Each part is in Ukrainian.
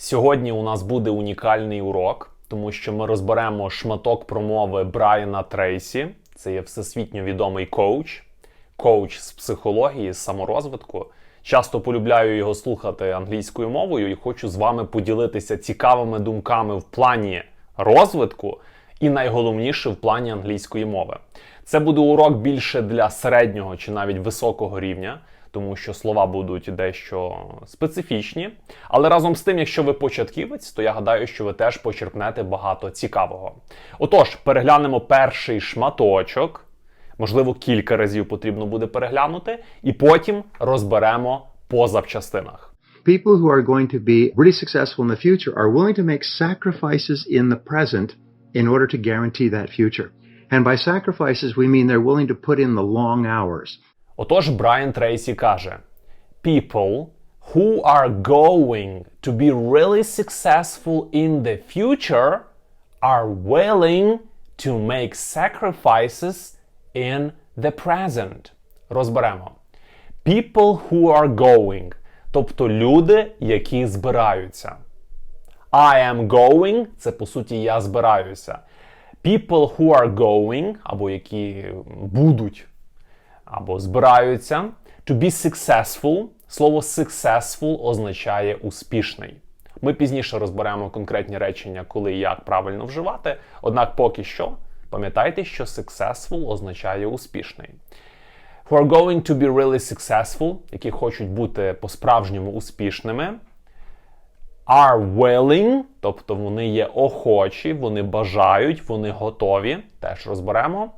Сьогодні у нас буде унікальний урок, тому що ми розберемо шматок промови Брайана Трейсі. Це є всесвітньо відомий коуч, коуч з психології, з саморозвитку. Часто полюбляю його слухати англійською мовою і хочу з вами поділитися цікавими думками в плані розвитку і найголовніше в плані англійської мови. Це буде урок більше для середнього чи навіть високого рівня, тому що слова будуть дещо специфічні. Але разом з тим, якщо ви початківець, то я гадаю, що ви теж почерпнете багато цікавого. Отож, переглянемо перший шматочок. Можливо, кілька разів потрібно буде переглянути, і потім розберемо по запчастинах. People who are going to be really successful in the future are willing to make sacrifices in the present in order to guarantee that future. And by sacrifices, we mean they're willing to put in the long hours. Отож, Брайан Трейсі каже: People who are going to be really successful in the future are willing to make sacrifices in the present. Розберемо. People who are going, тобто люди, які збираються. I am going це по суті я збираюся. People who are going, або які будуть, або збираються. To be successful. Слово successful означає успішний. Ми пізніше розберемо конкретні речення, коли і як правильно вживати. Однак поки що пам'ятайте, що successful означає успішний. Who are going to be really successful, які хочуть бути по-справжньому успішними are willing, тобто вони є охочі, вони бажають, вони готові. Теж розберемо.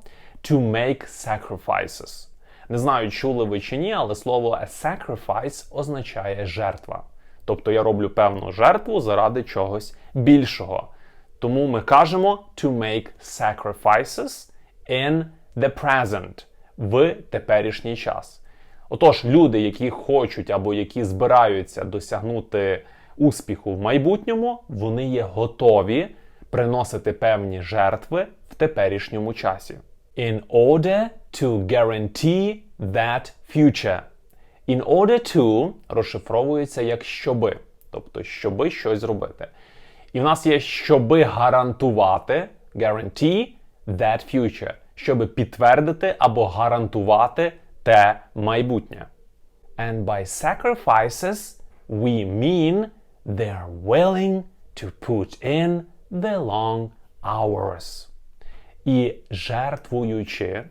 To make sacrifices. Не знаю, чули ви чи ні, але слово a sacrifice означає жертва. Тобто я роблю певну жертву заради чогось більшого. Тому ми кажемо to make sacrifices in the present в теперішній час. Отож, люди, які хочуть або які збираються досягнути успіху в майбутньому, вони є готові приносити певні жертви в теперішньому часі. In order to guarantee that future. In order to розшифровується як щоби, тобто щоби щось зробити. І в нас є щоби гарантувати guarantee that future, щоби підтвердити або гарантувати те майбутнє. And by sacrifices we mean they are willing to put in the long hours. І жертвуючи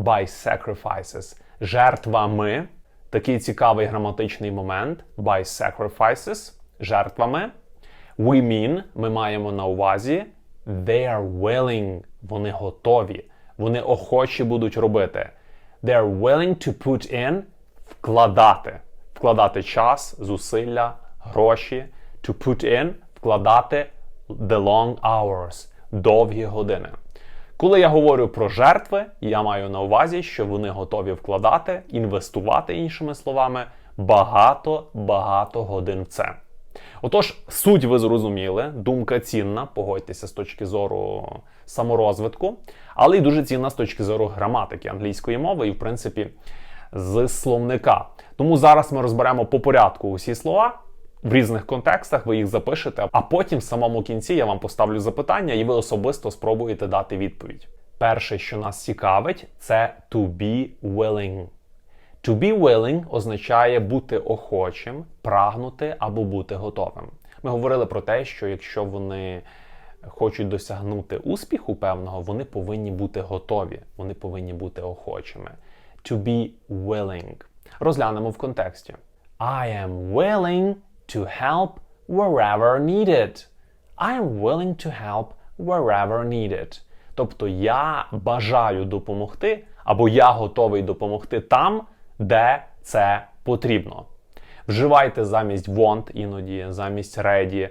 by sacrifices, жертвами, такий цікавий граматичний момент, by sacrifices, жертвами, we mean, ми маємо на увазі, they are willing, вони готові, вони охочі будуть робити. They are willing to put in, вкладати, вкладати час, зусилля, гроші, to put in, вкладати the long hours, довгі години. Коли я говорю про жертви, я маю на увазі, що вони готові вкладати, інвестувати, іншими словами, багато-багато годин в це. Отож, суть ви зрозуміли, думка цінна, погодьтеся з точки зору саморозвитку, але й дуже цінна з точки зору граматики англійської мови і, в принципі, з словника. Тому зараз ми розберемо по порядку усі слова. В різних контекстах ви їх запишете, а потім в самому кінці я вам поставлю запитання, і ви особисто спробуєте дати відповідь. Перше, що нас цікавить, це to be willing. To be willing означає бути охочим, прагнути або бути готовим. Ми говорили про те, що якщо вони хочуть досягнути успіху певного, вони повинні бути готові, вони повинні бути охочими. To be willing. Розглянемо в контексті. I am willing to help wherever needed. I am willing to help wherever needed. Тобто я бажаю допомогти, або я готовий допомогти там, де це потрібно. Вживайте замість want іноді, замість ready,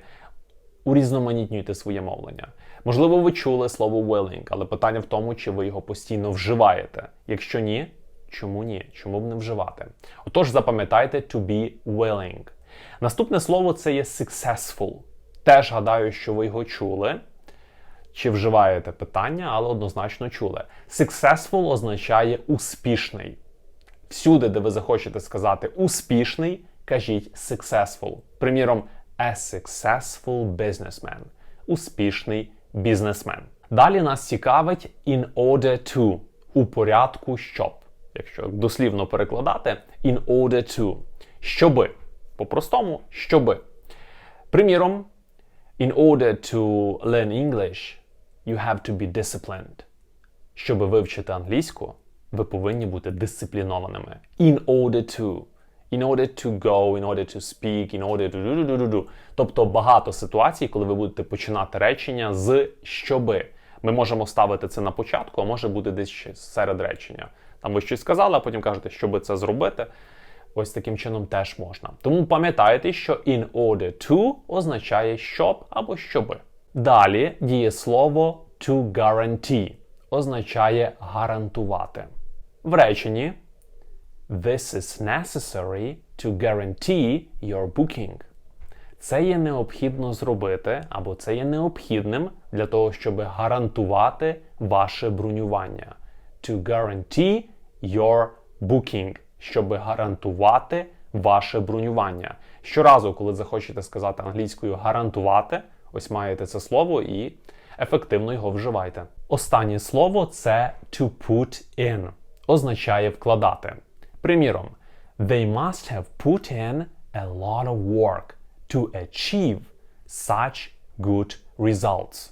урізноманітнюйте своє мовлення. Можливо, ви чули слово willing, але питання в тому, чи ви його постійно вживаєте. Якщо ні, чому ні? Чому б не вживати? Отож, запам'ятайте to be willing. Наступне слово це є successful. Теж гадаю, що ви його чули. Чи вживаєте питання, але однозначно чули. Successful означає успішний. Всюди, де ви захочете сказати успішний, кажіть successful. Приміром, A successful businessman. Успішний бізнесмен. Далі нас цікавить in order to у порядку щоб. Якщо дослівно перекладати, in order to. Щоби. По-простому, щоби. Приміром, in order to learn English, you have to be disciplined. Щоб вивчити англійську, ви повинні бути дисциплінованими. In order to. In order to go, in order to speak, in order to do, do, do, do. Тобто багато ситуацій, коли ви будете починати речення з щоби. Ми можемо ставити це на початку, а може бути десь серед речення. Там ви щось сказали, а потім кажете, щоби це зробити. Ось таким чином теж можна. Тому пам'ятайте, що in order to означає щоб або щоби. Далі дієслово to guarantee означає гарантувати. В реченні This is necessary to guarantee your booking. Це є необхідно зробити, або це є необхідним для того, щоб гарантувати ваше бронювання. To guarantee your booking. Щоб гарантувати ваше бронювання. Щоразу, коли захочете сказати англійською гарантувати, ось маєте це слово і ефективно його вживайте. Останнє слово це to put in. Означає вкладати. Приміром, they must have put in a lot of work to achieve such good results.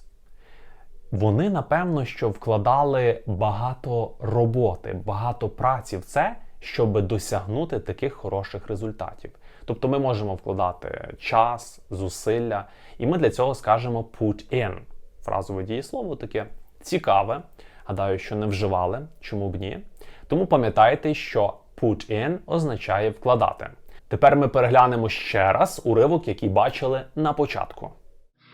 Вони, напевно, що вкладали багато роботи, багато праці в це, щоб досягнути таких хороших результатів. Тобто ми можемо вкладати час, зусилля, і ми для цього скажемо put in. Фразове дієслово таке цікаве. Гадаю, що не вживали, чому б ні. Тому пам'ятайте, що put in означає вкладати. Тепер ми переглянемо ще раз уривок, який бачили на початку.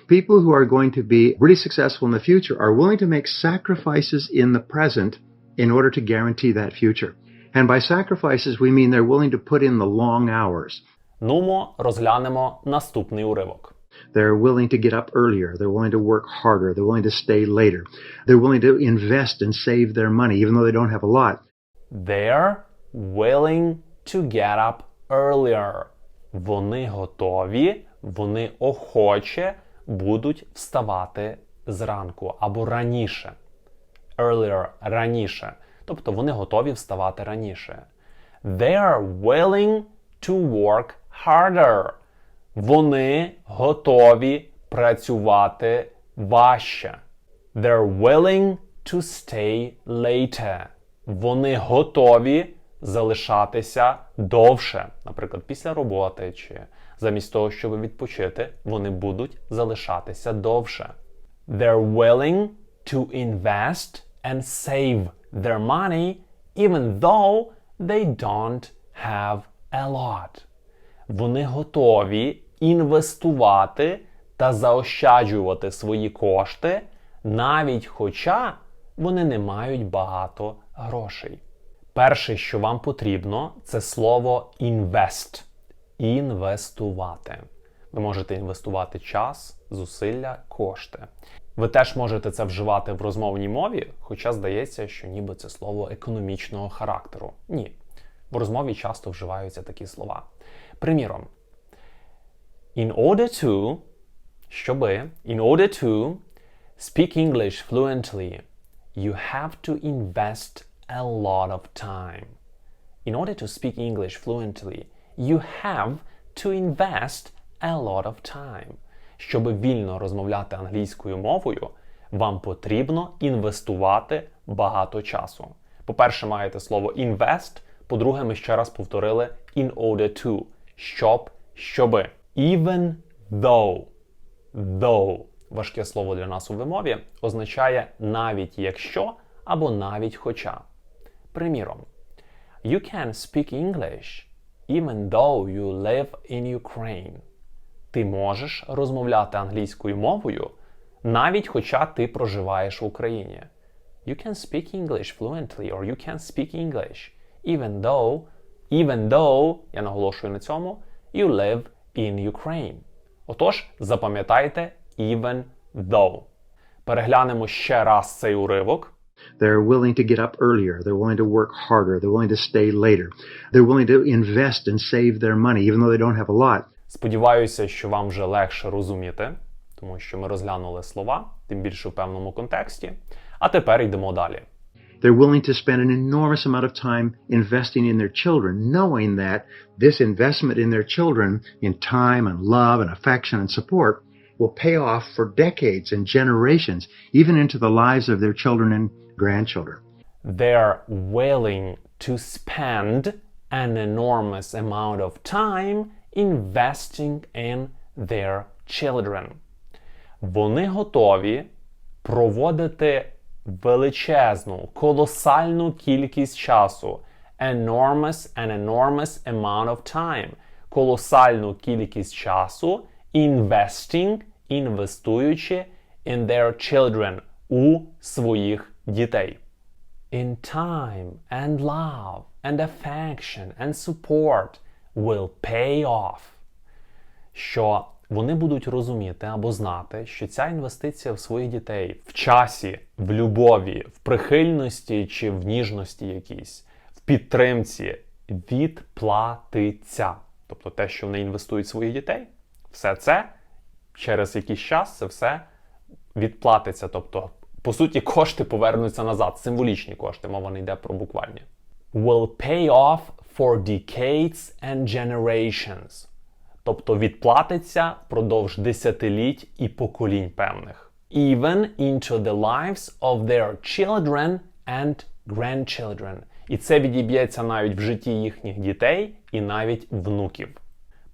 People who are going to be really successful in the future are willing to make sacrifices in the present in order to guarantee that future. And by sacrifices, we mean they're willing to put in the long hours. Нумо розглянемо наступний уривок. They're willing to get up earlier. They're willing to work harder. They're willing to stay later. They're willing to invest and save their money, even though they don't have a lot. They're willing to get up earlier. Вони готові, вони охоче будуть вставати зранку або раніше. Earlier – раніше. Тобто вони готові вставати раніше. They are willing to work harder. Вони готові працювати важче. They're willing to stay later. Вони готові залишатися довше, наприклад, після роботи чи замість того, щоб відпочити, вони будуть залишатися довше. They're willing to invest and save their money even though they don't have a lot. Вони готові інвестувати та заощаджувати свої кошти, навіть хоча вони не мають багато грошей. Перше, що вам потрібно, це слово invest. Інвестувати. Ви можете інвестувати час, зусилля, кошти. Ви теж можете це вживати в розмовній мові, хоча здається, що ніби це слово економічного характеру. Ні. В розмові часто вживаються такі слова. Приміром, in order to, щоби, in order to speak English fluently, you have to invest a lot of time. In order to speak English fluently, you have to invest a lot of time. Щоб вільно розмовляти англійською мовою, вам потрібно інвестувати багато часу. По-перше, маєте слово invest, по-друге, ми ще раз повторили in order to, щоб, щоби. Even though, though, важке слово для нас у вимові, означає навіть якщо або навіть хоча. Приміром, You can speak English even though you live in Ukraine. Ти можеш розмовляти англійською мовою, навіть хоча ти проживаєш в Україні. You can speak English fluently, or you can speak English, even though, even though, я наголошую на цьому, you live in Ukraine. Отож, запам'ятайте even though. Переглянемо ще раз цей уривок. They're willing to get up earlier. They're willing to work harder. They're willing to stay later. They're willing to invest and save their money, even though they don't have a lot. Сподіваюся, що вам вже легше розуміти, тому що ми розглянули слова, тим більше в певному контексті. А тепер йдемо далі. They're willing to spend an enormous amount of time investing in their children, knowing that this investment in their children, in time and love and affection and support, will pay off for decades and generations, even into the lives of their children and grandchildren. They're willing to spend an enormous amount of time investing in their children. Вони готові проводити величезну, колосальну кількість часу. Enormous, an enormous amount of time. Колосальну кількість часу investing, інвестуючи in their children, у своїх дітей. In time and love and affection and support will pay off. Що вони будуть розуміти або знати, що ця інвестиція в своїх дітей в часі, в любові, в прихильності чи в ніжності якійсь, в підтримці відплатиться. Тобто те, що вони інвестують в своїх дітей, все це через якийсь час це все відплатиться. Тобто, по суті, кошти повернуться назад, символічні кошти, мова не йде про буквальні. Will pay off for decades and generations. Тобто відплатиться впродовж десятиліть і поколінь певних. Even into the lives of their children and grandchildren. І це відіб'ється навіть в житті їхніх дітей і навіть внуків.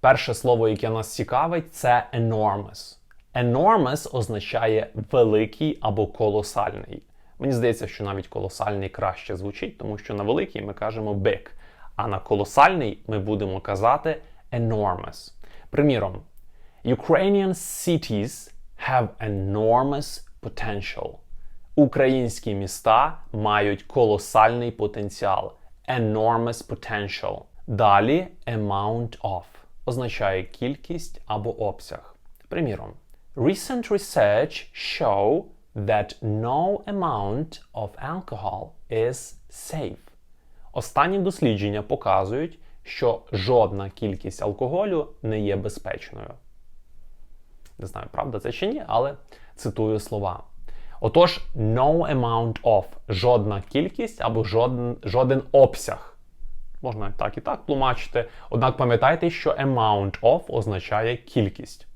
Перше слово, яке нас цікавить, це enormous. Enormous означає великий або колосальний. Мені здається, що навіть колосальний краще звучить, тому що на великий ми кажемо big, а на колосальний ми будемо казати enormous. Приміром, Ukrainian cities have enormous potential. Українські міста мають колосальний потенціал. Enormous potential. Далі amount of означає кількість або обсяг. Приміром, Recent research show that no amount of alcohol is safe. Останні дослідження показують, що жодна кількість алкоголю не є безпечною. Не знаю, правда це чи ні, але цитую слова. Отож, no amount of жодна кількість або жоден, жоден обсяг. Можна так і так тлумачити. Однак пам'ятайте, що amount of означає кількість.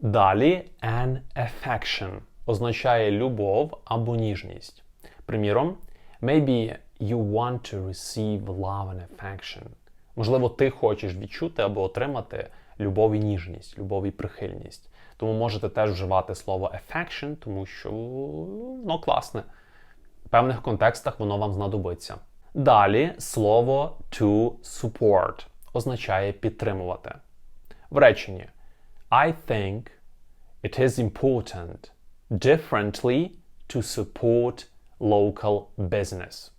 Далі an affection означає любов або ніжність. Приміром, maybe you want to receive love and affection. Можливо, ти хочеш відчути або отримати любов і ніжність, любов і прихильність. Тому можете теж вживати слово affection, тому що воно класне. В певних контекстах воно вам знадобиться. Далі слово to support означає підтримувати. В реченні I think it is important differently to support local business.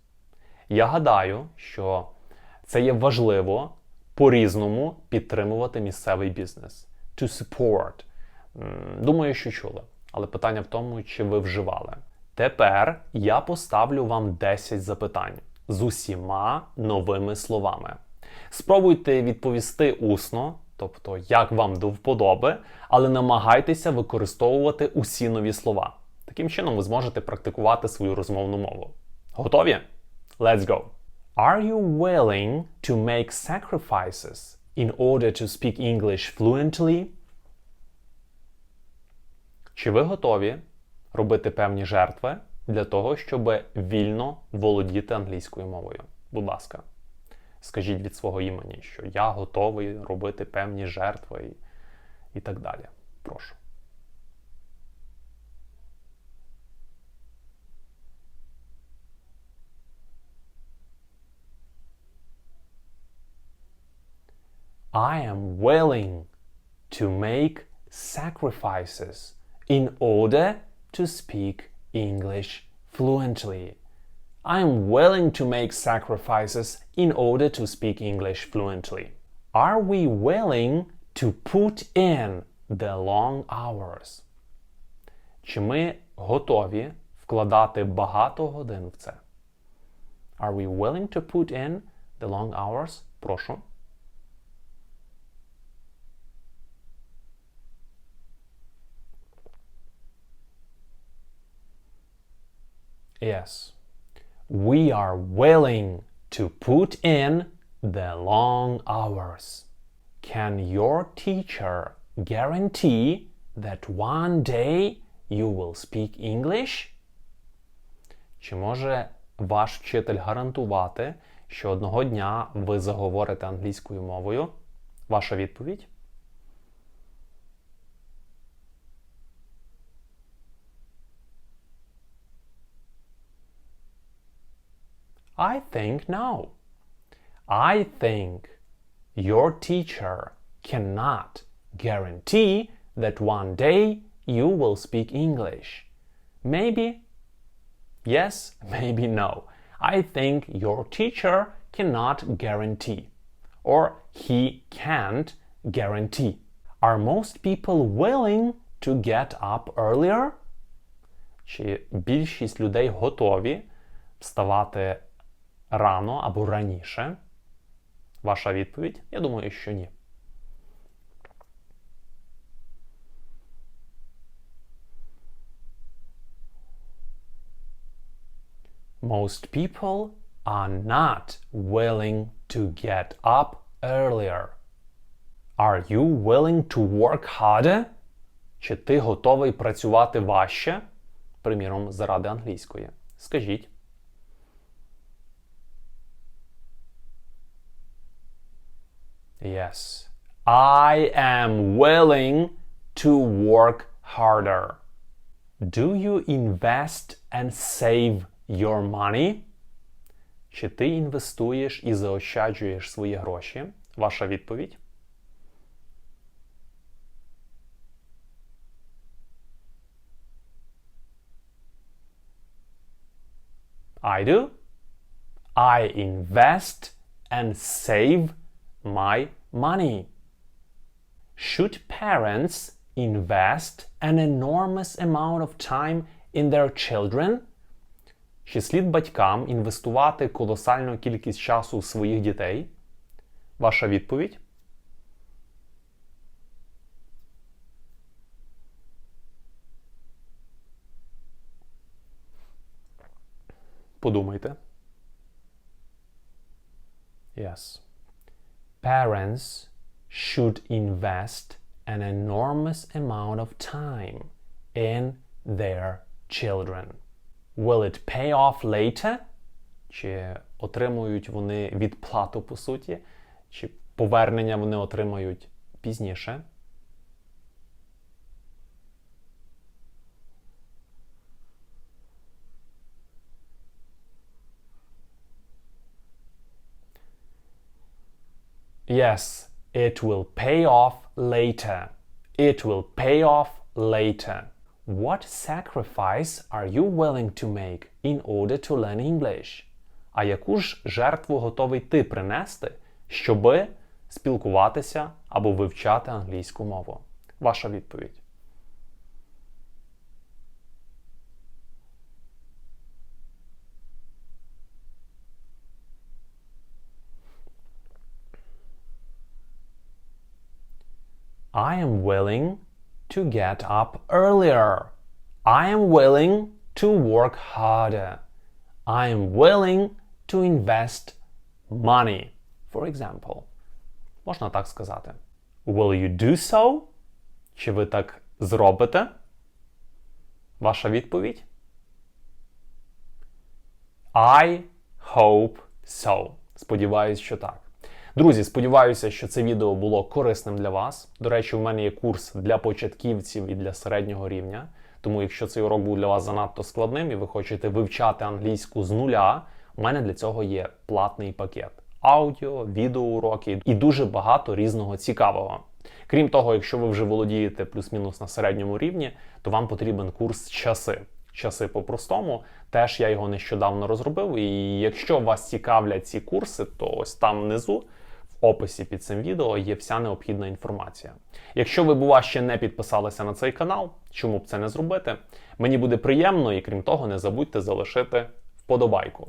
Я гадаю, що це є важливо по-різному підтримувати місцевий бізнес. To support. Думаю, що чули. Але питання в тому, чи ви вживали. Тепер я поставлю вам 10 запитань з усіма новими словами. Спробуйте відповісти усно, тобто як вам до вподоби, але намагайтеся використовувати усі нові слова. Таким чином ви зможете практикувати свою розмовну мову. Готові? Let's go! Are you willing to make sacrifices in order to speak English fluently? Чи ви готові робити певні жертви для того, щоб вільно володіти англійською мовою? Будь ласка, скажіть від свого імені, що я готовий робити певні жертви і, так далі. Прошу. I am willing to make sacrifices in order to speak English fluently. I am willing to make sacrifices in order to speak English fluently. Are we willing to put in the long hours? Чи ми готові вкладати багато годин в це? Are we willing to put in the long hours? Прошу. Yes. We are willing to put in the long hours. Can your teacher guarantee that one day you will speak English? Чи може ваш вчитель гарантувати, що одного дня ви заговорите англійською мовою? Ваша відповідь? I think no. I think your teacher cannot guarantee that one day you will speak English. Maybe yes, maybe no. I think your teacher cannot guarantee. Or he can't guarantee. Are most people willing to get up earlier? Чи більшість людей готові вставати рано або раніше? Ваша відповідь? Я думаю, що ні. Most people are not willing to get up earlier. Are you willing to work harder? Чи ти готовий працювати важче? Приміром, заради англійської. Скажіть. Yes. I am willing to work harder. Do you invest and save your money? Чи ти інвестуєш і заощаджуєш свої гроші? Ваша відповідь? I do. I invest and save my money. Should parents invest an enormous amount of time in their children? Чи слід батькам інвестувати колосальну кількість часу в своїх дітей? Ваша відповідь? Подумайте. Yes. Parents should invest an enormous amount of time in their children. Will it pay off later? Чи отримують вони відплату по суті? Чи повернення вони отримають пізніше? Yes, it will pay off later. It will pay off later. What sacrifice are you willing to make in order to learn English? А яку ж жертву готовий ти принести, щоби спілкуватися або вивчати англійську мову? Ваша відповідь. I am willing to get up earlier. I am willing to work harder. I am willing to invest money. For example. Можна так сказати. Will you do so? Чи ви так зробите? Ваша відповідь? I hope so. Сподіваюсь, що так. Друзі, сподіваюся, що це відео було корисним для вас. До речі, у мене є курс для початківців і для середнього рівня. Тому, якщо цей урок був для вас занадто складним і ви хочете вивчати англійську з нуля, у мене для цього є платний пакет аудіо, відеоуроки і дуже багато різного цікавого. Крім того, якщо ви вже володієте плюс-мінус на середньому рівні, то вам потрібен курс часи. Часи по-простому, теж я його нещодавно розробив. І якщо вас цікавлять ці курси, то ось там внизу в описі під цим відео є вся необхідна інформація. Якщо ви, бува, ще не підписалися на цей канал, чому б це не зробити? Мені буде приємно і крім того, не забудьте залишити вподобайку.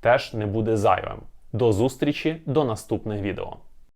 Теж не буде зайвим. До зустрічі до наступних відео.